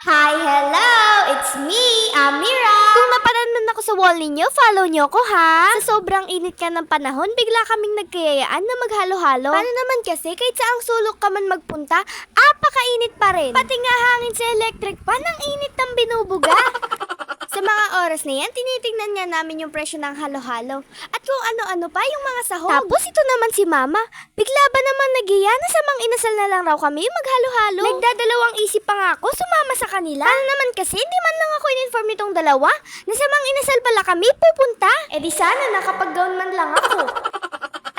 Hi, hello! It's me, Amira! Kung napananan ako sa wall ninyo, follow nyo ko ha! Sa sobrang init ka ng panahon, bigla kaming nagkayayaan na maghalo-halo. Paano naman kasi, kahit saang sulok ka man magpunta, apakainit pa rin. Pati nga hangin sa electric pan, ang init ng binubuga. Sa mga oras na yan, tinitingnan nga namin yung presyo ng halo-halo. At kung ano-ano pa yung mga sahog. Tapos ito naman si Mama. Bigla ba naman nagiya na sa mang inasal na lang raw kami maghalo-halo? Nagdadalawang isip pa nga ako sumama sa kanila. Ano naman kasi, hindi man lang ako in-inform nitong dalawa na sa mang inasal pala kami pupunta. Eh di sana nakapag-gown man lang ako.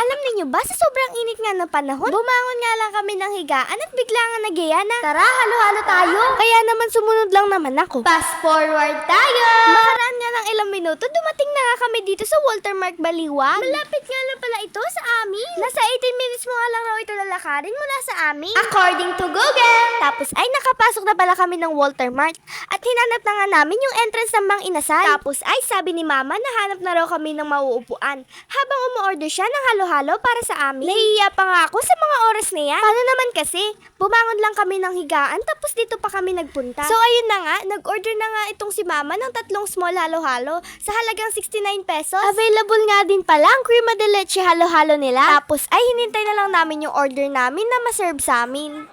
Alam niyo ba, sa sobrang init nga ng panahon, bumangon nga lang kami ng higaan at bigla nga nagiya na, tara, halo-halo tayo. Kaya naman sumunod lang naman ako. Fast forward tayo! Makaraan nga ng ilang minuto, dumating na nga kami dito sa Walter Mark Baliwag. Malapit nga lang pala ito sa amin. Nasa 18 minutes mo nga lang raw ito lalakarin mula sa amin. According to Google. Tapos ay nakapasok na pala kami ng Walter Mart. At hinanap na nga namin yung entrance ng Mang Inasal. Tapos ay sabi ni Mama na hanap na raw kami ng mauupuan. Habang umu-order siya ng halo-halo para sa amin. Nahihiya pa nga ako sa mga oras na yan. Paano naman kasi? Bumangon lang kami ng higaan tapos dito pa kami nagpunta. So ayun na nga, nag-order na nga itong si Mama ng tatlong small halo-halo sa halagang 69 pesos. Available nga din pala ang crema de leche halo-halo nila. Tapos ay hinintay na lang namin yung order namin na maserve sa amin.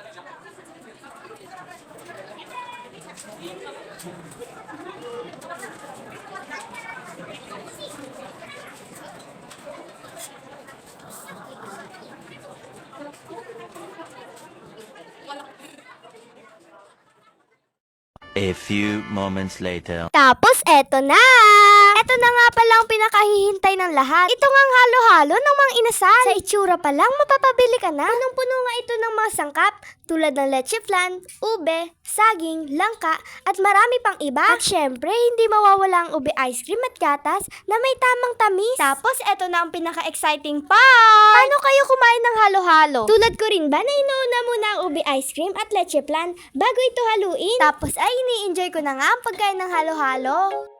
A few moments later. Tapos eto na! Eto na nga pala pinakahihintay ng lahat. Ito nga ang halo-halo ng mga inasal. Sa itsura pa lang, mapapabili ka na. Punong-puno nga ito ng mga sangkap tulad ng leche flan, ube, saging, langka, at marami pang iba. At syempre, hindi mawawala ang ube ice cream at gatas na may tamang tamis. Tapos eto na ang pinaka-exciting part! Paano kayo kumain ng halo-halo? Tulad ko rin ba na inuuna muna ang ube ice cream at leche flan bago ito haluin? Tapos ay ini-enjoy ko na nga ang pagkain ng halo-halo.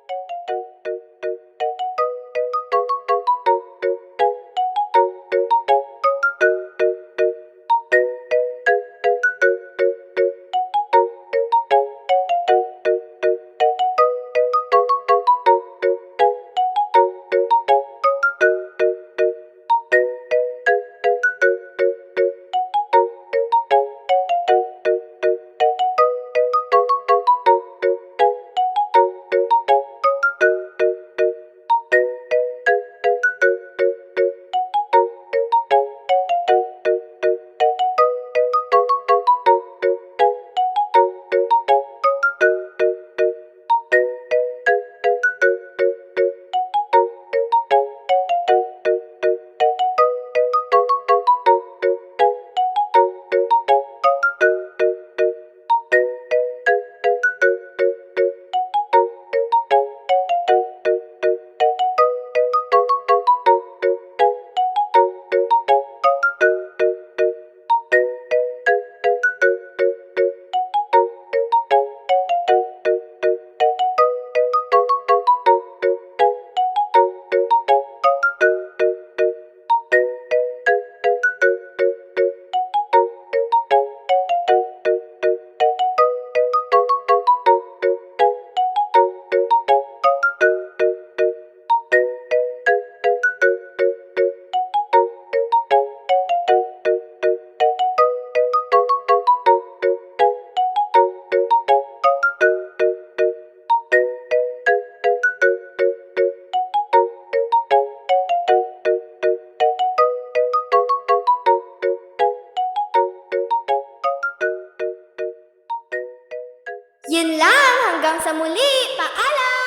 Yun lang, hanggang sa muli. Paalam!